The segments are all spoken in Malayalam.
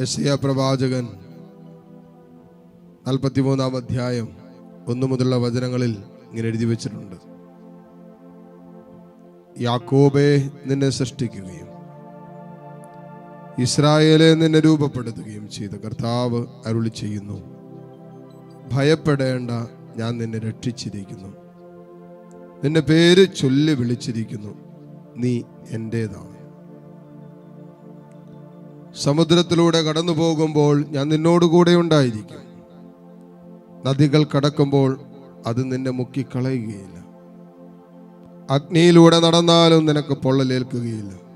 യശയ പ്രവാചകൻ. നാൽപ്പത്തിമൂന്നാം അധ്യായം ഒന്നു മുതലുള്ള വചനങ്ങളിൽ ഇങ്ങനെ എഴുതി വെച്ചിട്ടുണ്ട്. യാക്കോബെ നിന്നെ സൃഷ്ടിക്കുകയും ഇസ്രായേലെ നിന്നെ രൂപപ്പെടുത്തുകയും ചെയ്ത കർത്താവ് അരുളി ചെയ്യുന്നു. ഭയപ്പെടേണ്ട ഞാൻ നിന്നെ രക്ഷിച്ചിരിക്കുന്നു. നിന്റെ പേര് ചൊല്ലി വിളിച്ചിരിക്കുന്നു. നീ എന്റേതാണ് സമുദ്രത്തിലൂടെ കടന്നു പോകുമ്പോൾ ഞാൻ നിന്നോടുകൂടെ ഉണ്ടായിരിക്കും. നദികൾ കടക്കുമ്പോൾ അത് നിന്നെ മുക്കിക്കളയുകയില്ല. അഗ്നിയിലൂടെ നടന്നാലും നിനക്ക് പൊള്ളലേൽക്കുകയില്ല.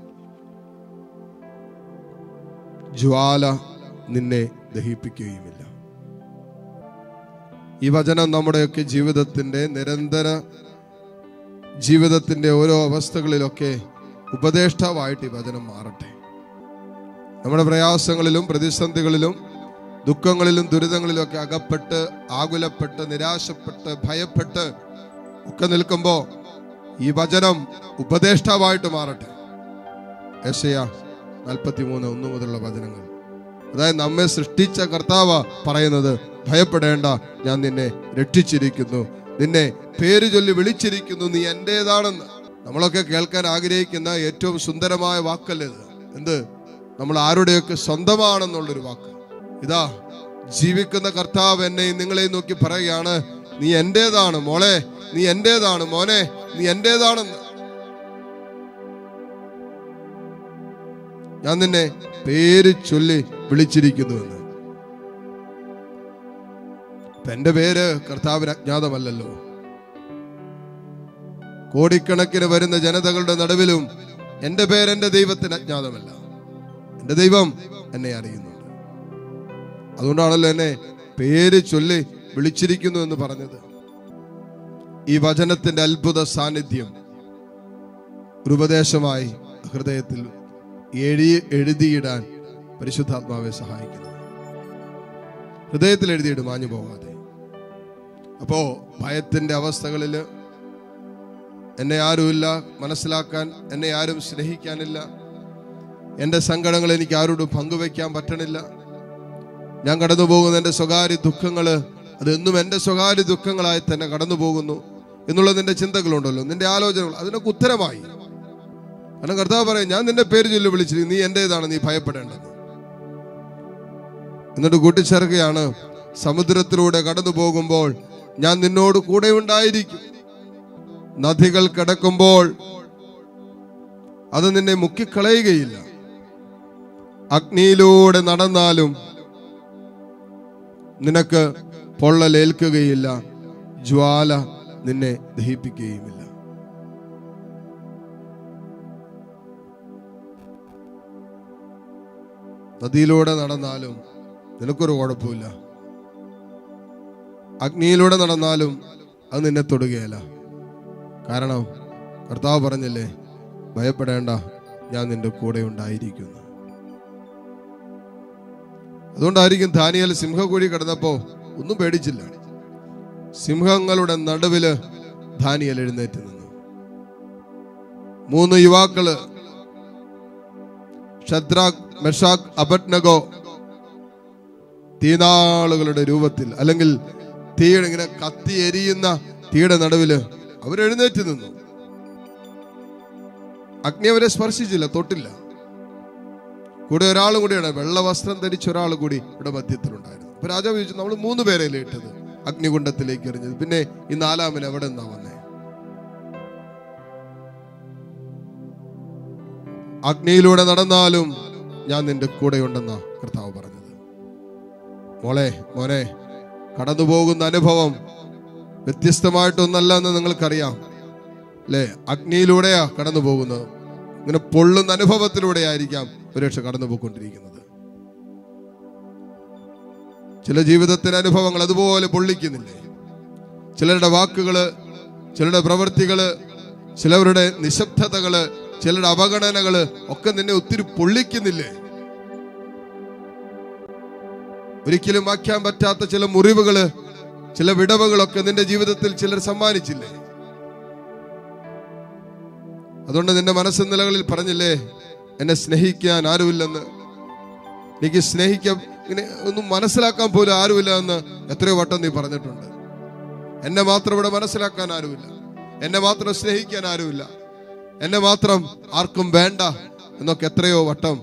ജ്വാല നിന്നെ ദഹിപ്പിക്കുകയുമില്ല. ഈ വചനം നമ്മുടെയൊക്കെ ജീവിതത്തിന്റെ നിരന്തര ജീവിതത്തിന്റെ ഓരോ അവസ്ഥകളിലൊക്കെ ഉപദേഷ്ടാവായിട്ട് ഈ വചനം മാറട്ടെ. നമ്മുടെ പ്രയാസങ്ങളിലും പ്രതിസന്ധികളിലും ദുഃഖങ്ങളിലും ദുരിതങ്ങളിലും ഒക്കെ അകപ്പെട്ട് ആകുലപ്പെട്ട് നിരാശപ്പെട്ട് ഭയപ്പെട്ട് ഒക്കെ നിൽക്കുമ്പോൾ ഈ വചനം ഉപദേഷ്ടാവായിട്ട് മാറട്ടെ. യശയ നാൽപ്പത്തിമൂന്ന് ഒന്ന് മുതലുള്ള വചനങ്ങൾ. അതായത് നമ്മെ സൃഷ്ടിച്ച കർത്താവ പറയുന്നത് ഭയപ്പെടേണ്ട ഞാൻ നിന്നെ രക്ഷിച്ചിരിക്കുന്നു. നിന്നെ പേര് ചൊല്ലി വിളിച്ചിരിക്കുന്നു നീ എന്റേതാണെന്ന്. നമ്മളൊക്കെ കേൾക്കാൻ ആഗ്രഹിക്കുന്ന ഏറ്റവും സുന്ദരമായ വാക്കല്ലേ ഇത്? എന്ത്? നമ്മൾ ആരുടെയൊക്കെ സ്വന്തമാണെന്നുള്ളൊരു വാക്ക്. ഇതാ ജീവിക്കുന്ന കർത്താവ് എന്നെ നിങ്ങളെ നോക്കി പറയുകയാണ് നീ എന്റേതാണ് മോളെ? നീ എന്റേതാണ് മോനെ? നീ എന്റേതാണെന്ന്. ഞാൻ നിന്നെ പേര് ചൊല്ലി വിളിച്ചിരിക്കുന്നുവെന്ന്. എന്റെ പേര് കർത്താവിന് അജ്ഞാതമല്ലല്ലോ. കോടിക്കണക്കിന് വരുന്ന ജനതകളുടെ നടുവിലും എന്റെ പേര് എന്റെ ദൈവത്തിന് അജ്ഞാതമല്ല. എന്റെ ദൈവം എന്നെ അറിയുന്നുണ്ട് അതുകൊണ്ടാണല്ലോ എന്നെ പേര് ചൊല്ലി വിളിച്ചിരിക്കുന്നു എന്ന് പറഞ്ഞത്. ഈ വചനത്തിന്റെ അത്ഭുത സാന്നിധ്യം ഉപദേശമായി ഹൃദയത്തിൽ എഴി എഴുതിയിടാൻ പരിശുദ്ധാത്മാവെ സഹായിക്കുന്നു. ഹൃദയത്തിൽ എഴുതിയിടും മാഞ്ഞു പോകാതെ. അപ്പോ ഭയത്തിന്റെ അവസ്ഥകളിൽ എന്നെ ആരുമില്ല മനസ്സിലാക്കാൻ എന്നെ ആരും സ്നേഹിക്കാനില്ല. എന്റെ സങ്കടങ്ങൾ എനിക്ക് ആരോടും പങ്കുവെക്കാൻ പറ്റണില്ല. ഞാൻ കടന്നു പോകുന്ന എന്റെ സ്വകാര്യ ദുഃഖങ്ങൾ അതെന്നും എന്റെ സ്വകാര്യ ദുഃഖങ്ങളായി തന്നെ കടന്നു പോകുന്നു എന്നുള്ള നിന്റെ ചിന്തകളുണ്ടല്ലോ നിന്റെ ആലോചനകൾ. അതിനൊക്കെ ഉത്തരമായി. കാരണം കർത്താവ് പറയും ഞാൻ നിന്റെ പേര് ചൊല്ലി വിളിച്ചിരിക്കും നീ എന്റെതാണ് നീ ഭയപ്പെടേണ്ടത്. എന്നിട്ട് കൂട്ടിച്ചേർക്കുകയാണ് സമുദ്രത്തിലൂടെ കടന്നു പോകുമ്പോൾ ഞാൻ നിന്നോട് കൂടെ ഉണ്ടായിരിക്കും. നദികൾ കിടക്കുമ്പോൾ അത് നിന്നെ മുക്കിക്കളയുകയില്ല. അഗ്നിയിലൂടെ നടന്നാലും നിനക്ക് പൊള്ളലേൽക്കുകയില്ല ജ്വാല നിന്നെ ദഹിപ്പിക്കുകയുമില്ല. നദിയിലൂടെ നടന്നാലും നിനക്കൊരു കുഴപ്പമില്ല. അഗ്നിയിലൂടെ നടന്നാലും അത് നിന്നെ തൊടുകയല്ല. കാരണം കർത്താവ് പറഞ്ഞില്ലേ ഭയപ്പെടേണ്ട ഞാൻ നിന്റെ കൂടെ ഉണ്ടായിരിക്കുന്നു അതുകൊണ്ടായിരിക്കും ദാനിയൽ സിംഹക്കുഴി കിടന്നപ്പോ ഒന്നും പേടിച്ചില്ല. സിംഹങ്ങളുടെ നടുവിൽ ദാനിയൽ എഴുന്നേറ്റ് നിന്നു. മൂന്ന് യുവാക്കൾ ഷദ്രാഖ് മെഷാഖ് അബട്നഗോ തീനാളുകളുടെ രൂപത്തിൽ അല്ലെങ്കിൽ തീയുടെ ഇങ്ങനെ കത്തി എരിയുന്ന തീയുടെ നടുവിൽ അവരെഴുന്നേറ്റ് നിന്നു. അഗ്നി അവരെ സ്പർശിച്ചില്ല തൊട്ടില്ല. കൂടെ ഒരാളും കൂടി വെള്ള വസ്ത്രം ധരിച്ച ഒരാൾ കൂടി ഇവിടെ മധ്യത്തിലുണ്ടായിരുന്നു. അപ്പൊ രാജാവ് ചോദിച്ചു നമ്മൾ മൂന്ന് പേരല്ലേ ഇട്ടത്? അഗ്നികുണ്ഡത്തിലേക്ക് എറിഞ്ഞത്. പിന്നെ ഈ നാലാമൻ എവിടെ നിന്നാ വന്നേ? അഗ്നിയിലൂടെ നടന്നാലും ഞാൻ നിന്റെ കൂടെയുണ്ടെന്നാ കർത്താവ് പറഞ്ഞത്. മോളെ മോനെ കടന്നു പോകുന്ന അനുഭവം വ്യത്യസ്തമായിട്ടൊന്നല്ല എന്ന് നിങ്ങൾക്കറിയാം. അല്ലേ? അഗ്നിയിലൂടെയാ കടന്നു പോകുന്നത് ഇങ്ങനെ പൊള്ളുന്ന അനുഭവത്തിലൂടെയായിരിക്കാം ഒരുപക്ഷെ കടന്നു പോയിക്കൊണ്ടിരിക്കുന്നത് ചില ജീവിതത്തിലെ അനുഭവങ്ങൾ അതുപോലെ പൊള്ളിക്കുന്നില്ലേ? ചിലരുടെ വാക്കുകൾ ചിലരുടെ പ്രവൃത്തികൾ ചിലവരുടെ നിശബ്ദതകൾ ചിലരുടെ അവഗണനകൾ ഒക്കെ നിന്നെ ഒത്തിരി പൊള്ളിക്കുന്നില്ലേ? ഒരിക്കലും വാക്കാൻ പറ്റാത്ത ചില മുറിവുകൾ ചില വിടവുകളൊക്കെ നിന്റെ ജീവിതത്തിൽ ചിലർ സമ്മാനിച്ചില്ലേ? അതുകൊണ്ട് നിന്റെ മനസ്സ് നിലകളിൽ പറഞ്ഞില്ലേ എന്നെ സ്നേഹിക്കാൻ ആരുമില്ലെന്ന്. എനിക്ക് സ്നേഹിക്കാൻ ഇങ്ങനെ ഒന്നും മനസ്സിലാക്കാൻ പോലും ആരുമില്ല എന്ന് എത്രയോ വട്ടം നീ പറഞ്ഞിട്ടുണ്ട്. എന്നെ മാത്രം ഇവിടെ മനസ്സിലാക്കാൻ ആരുമില്ല. എന്നെ മാത്രം സ്നേഹിക്കാൻ ആരുമില്ല. എന്നെ മാത്രം ആർക്കും വേണ്ട എന്നൊക്കെ എത്രയോ വട്ടം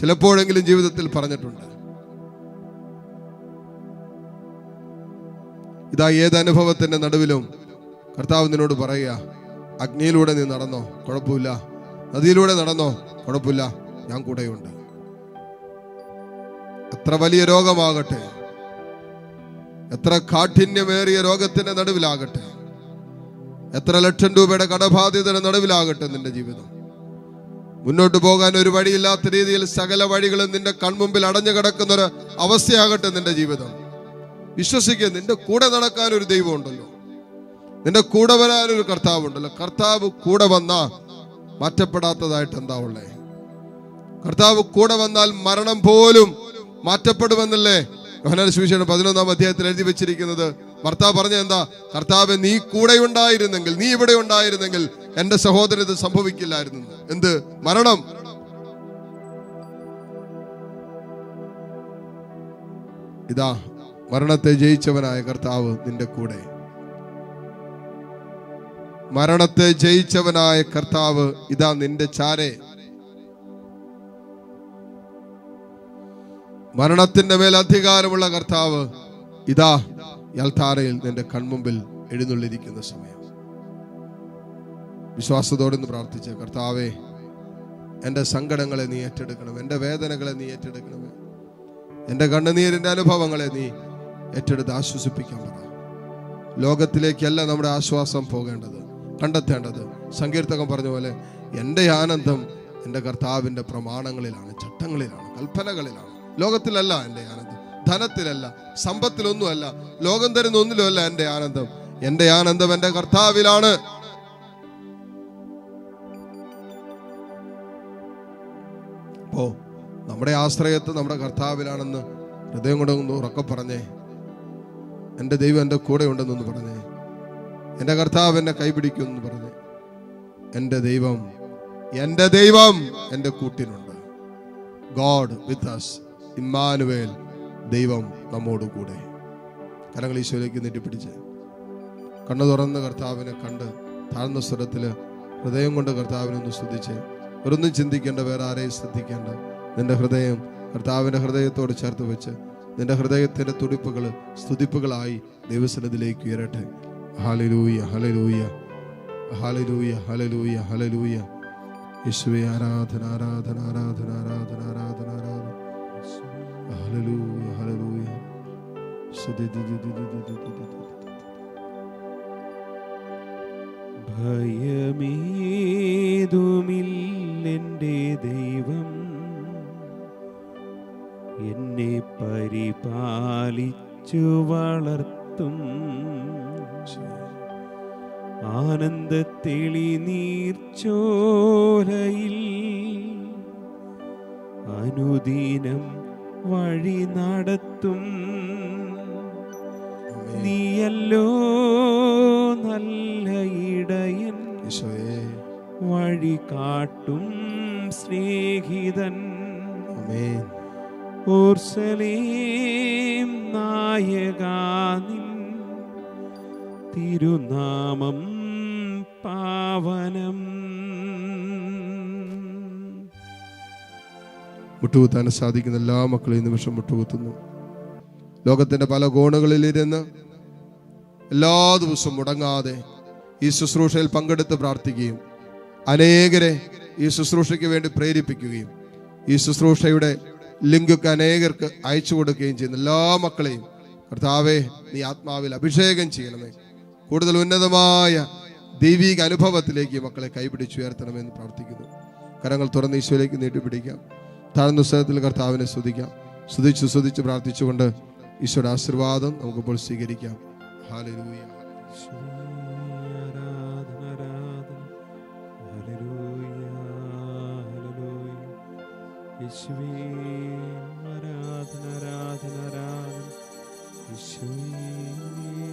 ചിലപ്പോഴെങ്കിലും ജീവിതത്തിൽ പറഞ്ഞിട്ടുണ്ട്. ഇതാ ഏത് അനുഭവത്തിന്റെ നടുവിലും കർത്താവ് നിന്നോട് പറയുക അഗ്നിയിലൂടെ നീ നടന്നോ? കുഴപ്പമില്ല. നദിയിലൂടെ നടന്നോ? കുഴപ്പമില്ല. ഞാൻ കൂടെയുണ്ട്. എത്ര വലിയ രോഗമാകട്ടെ. എത്ര കാഠിന്യമേറിയ രോഗത്തിന്റെ നടുവിലാകട്ടെ. എത്ര ലക്ഷം രൂപയുടെ കടബാധ്യതയുടെ നടുവിലാകട്ടെ നിന്റെ ജീവിതം. മുന്നോട്ട് പോകാൻ ഒരു വഴിയില്ലാത്ത രീതിയിൽ സകല വഴികളും നിന്റെ കൺമുമ്പിൽ അടഞ്ഞു കിടക്കുന്ന ഒരു അവസ്ഥയാകട്ടെ നിന്റെ ജീവിതം. വിശ്വസിക്കുക നിന്റെ കൂടെ നടക്കാൻ ഒരു ദൈവമുണ്ടല്ലോ. നിന്റെ കൂടെ വരാനൊരു ഒരു കർത്താവ് ഉണ്ടല്ലോ കർത്താവ് കൂടെ വന്നാ മാറ്റപ്പെടാത്തതായിട്ട് എന്താ ഉള്ളേ കർത്താവ് കൂടെ വന്നാൽ മരണം പോലും മാറ്റപ്പെടുമെന്നല്ലേ? യോഹനാൻ സുവിശേഷം പതിനൊന്നാം അധ്യായത്തിൽ എഴുതി വെച്ചിരിക്കുന്നത്. ഭർത്താവ് പറഞ്ഞ എന്താ? കർത്താവ് നീ കൂടെ ഉണ്ടായിരുന്നെങ്കിൽ നീ ഇവിടെ ഉണ്ടായിരുന്നെങ്കിൽ എന്റെ സഹോദരൻ ഇത് സംഭവിക്കില്ലായിരുന്നു. എന്ത്? മരണം. ഇതാ മരണത്തെ ജയിച്ചവനായ കർത്താവ് നിന്റെ കൂടെ. മരണത്തെ ജയിച്ചവനായ കർത്താവ് ഇതാ നിന്റെ ചാരെ. മരണത്തിന്റെ മേൽ അധികാരമുള്ള കർത്താവ് ഇതാ യൽത്താരയിൽ നിന്റെ കൺമുമ്പിൽ എഴുന്നള്ളിരിക്കുന്ന സമയം. വിശ്വാസത്തോടെ നിന്ന് പ്രാർത്ഥിച്ച കർത്താവേ എന്റെ സങ്കടങ്ങളെ നീ ഏറ്റെടുക്കണം എന്റെ വേദനകളെ നീ ഏറ്റെടുക്കണമേ എന്റെ കണ്ണുനീരിന്റെ അനുഭവങ്ങളെ നീ ഏറ്റെടുത്ത് ആശ്വസിപ്പിക്കാൻ ലോകത്തിലേക്കല്ല നമ്മുടെ ആശ്വാസം പോകേണ്ടത്. കണ്ടെത്തേണ്ടത് സങ്കീർത്തകം പറഞ്ഞ പോലെ എന്റെ ആനന്ദം എന്റെ കർത്താവിന്റെ പ്രമാണങ്ങളിലാണ് ചട്ടങ്ങളിലാണ് കൽപ്പനകളിലാണ്. ലോകത്തിലല്ല എന്റെ ആനന്ദം ധനത്തിലല്ല സമ്പത്തിലൊന്നുമല്ല ലോകം തരുന്ന ഒന്നിലുമല്ല എന്റെ ആനന്ദം. എന്റെ ആനന്ദം എന്റെ കർത്താവിലാണ്. അപ്പോ നമ്മുടെ ആശ്രയത്വം നമ്മുടെ കർത്താവിലാണെന്ന് ഹൃദയം കൊണ്ടൊന്ന് ഉറക്കെ പറഞ്ഞേ. എന്റെ ദൈവം എന്റെ കൂടെ ഉണ്ടെന്നൊന്ന് പറഞ്ഞേ. എന്റെ കർത്താവ് എന്നെ കൈപിടിക്കുമെന്ന് പറഞ്ഞു എന്റെ ദൈവം എന്റെ ദൈവം എന്റെ കൂട്ടിനുണ്ട് ഗോഡ് വിത്ത് അസ് ഇമ്മാനുവേൽ ദൈവം നമ്മോട് കൂടെ. കരങ്ങൾ ഈശോയിലേക്ക് നെറ്റിപ്പിടിച്ച് കണ്ണു തുറന്ന് കർത്താവിനെ കണ്ട് താഴ്ന്ന സ്വരത്തിൽ ഹൃദയം കൊണ്ട് കർത്താവിനെ ഒന്ന് സ്തുതിച്ച് ഒരൊന്നും ചിന്തിക്കേണ്ട വേറെ ആരെയും ശ്രദ്ധിക്കേണ്ട. നിന്റെ ഹൃദയം കർത്താവിന്റെ ഹൃദയത്തോട് ചേർത്ത് വെച്ച് നിന്റെ ഹൃദയത്തിന്റെ തുടിപ്പുകൾ സ്തുതിപ്പുകളായി ദൈവസനത്തിലേക്ക് ഉയരട്ടെ. ഹലലൂയ ഹലലൂയ ഹാലലൂയ ഹലലൂയ ഹലലൂയ യേശുവേ ആരാധന ആരാധന ആരാധന ആരാധന ആരാധന ആരാധന ഹലലൂയ ഹലലൂയ ഭയമേതുമില്ലെന്റെ ദൈവം എന്നെ പരിപാലിച്ചു വളർത്തും. ആനന്ദത്തെളി നീർച്ചോലയിൽ അനുദിനം വഴി നടത്തും. നീയല്ലോ നല്ല ഇടയൻ വഴി കാട്ടും സ്നേഹിതൻ. ഓർസലേം നായകാനിൻ തിരുനാമം പാവനം. മുട്ടുകുത്താൻ സാധിക്കുന്ന എല്ലാ മക്കളെയും നിമിഷം മുട്ടുകുത്തുന്നു. ലോകത്തിന്റെ പല കോണുകളിലിരുന്ന് എല്ലാ ദിവസവും മുടങ്ങാതെ ഈ ശുശ്രൂഷയിൽ പങ്കെടുത്ത് പ്രാർത്ഥിക്കുകയും അനേകരെ ഈ ശുശ്രൂഷയ്ക്ക് വേണ്ടി പ്രേരിപ്പിക്കുകയും ഈ ശുശ്രൂഷയുടെ ലിങ്കൊക്കെ അനേകർക്ക് അയച്ചു കൊടുക്കുകയും ചെയ്യുന്ന എല്ലാ മക്കളെയും കർത്താവെ നീ ആത്മാവിൽ അഭിഷേകം ചെയ്യണമേ. കൂടുതൽ ഉന്നതമായ ദൈവിക അനുഭവത്തിലേക്ക് മക്കളെ കൈപിടിച്ചുയർത്തണമെന്ന് പ്രാർത്ഥിക്കുന്നു. കരങ്ങൾ തുറന്ന് ഈശോയിലേക്ക് നീട്ടിപ്പിടിക്കാം താഴ്ന്ന സ്ഥലത്തിൽ കർത്താവിനെ സ്തുതിക്കാം. സ്തുതിച്ച് സ്തുതിച്ച് പ്രാർത്ഥിച്ചുകൊണ്ട് ഈശോയുടെ ആശീർവാദം നമുക്കിപ്പോൾ സ്വീകരിക്കാം. യേശുവേ ആരാധന ആരാധന ആരാധന യേശുവേ